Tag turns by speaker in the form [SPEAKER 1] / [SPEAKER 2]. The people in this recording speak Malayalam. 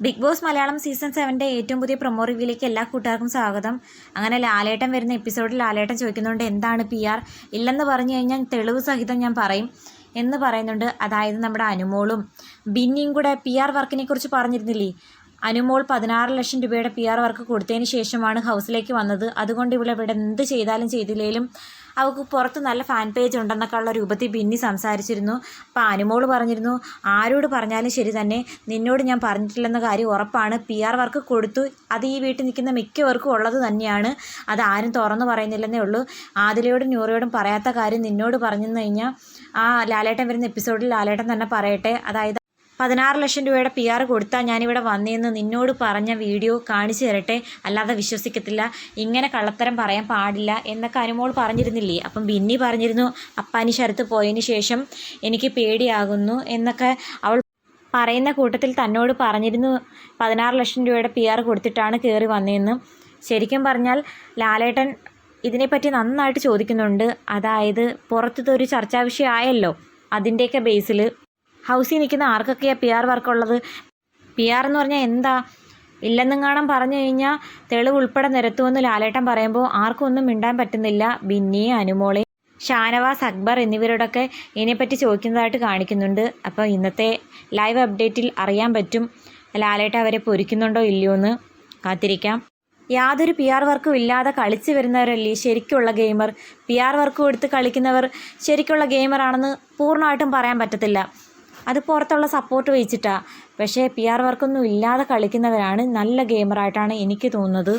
[SPEAKER 1] ബിഗ് ബോസ് മലയാളം സീസൺ സെവന്റെ ഏറ്റവും പുതിയ പ്രൊമോ റിവ്യൂയിലേക്ക് എല്ലാ കൂട്ടുകാർക്കും സ്വാഗതം. അങ്ങനെ ലാലേട്ടൻ വരുന്ന എപ്പിസോഡിൽ ലാലേട്ടൻ ചോദിക്കുന്നുണ്ട് എന്താണ് പി ആർ? ഇല്ലെന്ന് പറഞ്ഞു കഴിഞ്ഞാൽ തെളിവ് സഹിതം ഞാൻ പറയും എന്ന് പറയുന്നുണ്ട്. അതായത് നമ്മുടെ അനുമോളും ബിന്നിയും കൂടെ പി ആർ കുറിച്ച് പറഞ്ഞിരുന്നില്ലേ? അനുമോൾ പതിനാറ് ലക്ഷം രൂപയുടെ പി ആർ വർക്ക് കൊടുത്തതിന് ശേഷമാണ് ഹൗസിലേക്ക് വന്നത്. അതുകൊണ്ട് ഇവിടെ ഇവിടെ എന്ത് ചെയ്താലും ചെയ്തില്ലെങ്കിലും അവൾക്ക് പുറത്ത് നല്ല ഫാൻ പേജ് ഉണ്ടെന്നൊക്കെ ഉള്ള രൂപത്തിൽ ബിന്നി സംസാരിച്ചിരുന്നു. അപ്പോൾ അനുമോൾ പറഞ്ഞിരുന്നു ആരോട് പറഞ്ഞാലും ശരി തന്നെ നിന്നോട് ഞാൻ പറഞ്ഞിട്ടില്ലെന്ന കാര്യം ഉറപ്പാണ്. പി ആർ വർക്ക് കൊടുത്തു. അത് ഈ വീട്ടിൽ നിൽക്കുന്ന മിക്കവർക്കും ഉള്ളത് തന്നെയാണ്. അത് ആരും തുറന്നു പറയുന്നില്ലെന്നേ ഉള്ളൂ. ആദിലയോടും ന്യൂറയോടും പറയാത്ത കാര്യം നിന്നോട് പറഞ്ഞു കഴിഞ്ഞാൽ ആ ലാലേട്ടൻ വരുന്ന എപ്പിസോഡിൽ ലാലേട്ടൻ തന്നെ പറയട്ടെ. അതായത് പതിനാറ് ലക്ഷം രൂപയുടെ പി ആർ കൊടുത്താൽ ഞാനിവിടെ വന്നേന്ന് നിന്നോട് പറഞ്ഞ വീഡിയോ കാണിച്ചു തരട്ടെ. അല്ലാതെ വിശ്വസിക്കത്തില്ല. ഇങ്ങനെ കള്ളത്തരം പറയാൻ പാടില്ല എന്നൊക്കെ അനുമോൾ പറഞ്ഞിരുന്നില്ലേ? അപ്പം ബിന്നി പറഞ്ഞിരുന്നു അപ്പാനി ശരത്ത് പോയതിന് ശേഷം എനിക്ക് പേടിയാകുന്നു എന്നൊക്കെ അവൾ പറയുന്ന കൂട്ടത്തിൽ തന്നോട് പറഞ്ഞിരുന്നു പതിനാറ് ലക്ഷം രൂപയുടെ പി ആർ കൊടുത്തിട്ടാണ് കയറി വന്നതെന്ന് ശരിക്കും പറഞ്ഞാൽ ലാലേട്ടൻ ഇതിനെപ്പറ്റി നന്നായിട്ട് ചോദിക്കുന്നുണ്ട്. അതായത് പുറത്തത്തെ ഒരു ചർച്ചാ വിഷയമായല്ലോ അതിന്റെയൊക്കെ ബേസിൽ ഹൗസിൽ നിൽക്കുന്ന ആർക്കൊക്കെയാണ് പി ആർ വർക്കുള്ളത്? പി ആർ എന്ന് പറഞ്ഞാൽ എന്താ? ഇല്ലെന്നും കാണാൻ പറഞ്ഞു കഴിഞ്ഞാൽ തെളിവ് ഉൾപ്പെടെ നിരത്തുമെന്ന് ലാലേട്ടൻ പറയുമ്പോൾ ആർക്കും ഒന്നും മിണ്ടാൻ പറ്റുന്നില്ല. ബിന്നി അനുമോളെ ഷാനവാസ് അക്ബർ എന്നിവരോടൊക്കെ ഇതിനെപ്പറ്റി ചോദിക്കുന്നതായിട്ട് കാണിക്കുന്നുണ്ട്. അപ്പോൾ ഇന്നത്തെ ലൈവ് അപ്ഡേറ്റിൽ അറിയാൻ പറ്റും ലാലേട്ട അവരെ പൊരിക്കുന്നുണ്ടോ ഇല്ലയോ എന്ന്. കാത്തിരിക്കാം. യാതൊരു പി ആർ വർക്കും ഇല്ലാതെ കളിച്ചു വരുന്നവരല്ലേ ശരിക്കുള്ള ഗെയിമർ പി ആർ വർക്കും എടുത്ത് കളിക്കുന്നവർ ശരിക്കുള്ള ഗെയിമറാണെന്ന് പൂർണമായിട്ടും പറയാൻ പറ്റത്തില്ല. അത് പുറത്തുള്ള സപ്പോർട്ട് വെച്ചിട്ടാണ് പക്ഷേ പി ആർ വർക്കൊന്നും ഇല്ലാതെ കളിക്കുന്നവരാണ് നല്ല ഗെയിമറായിട്ടാണ് എനിക്ക് തോന്നുന്നത്.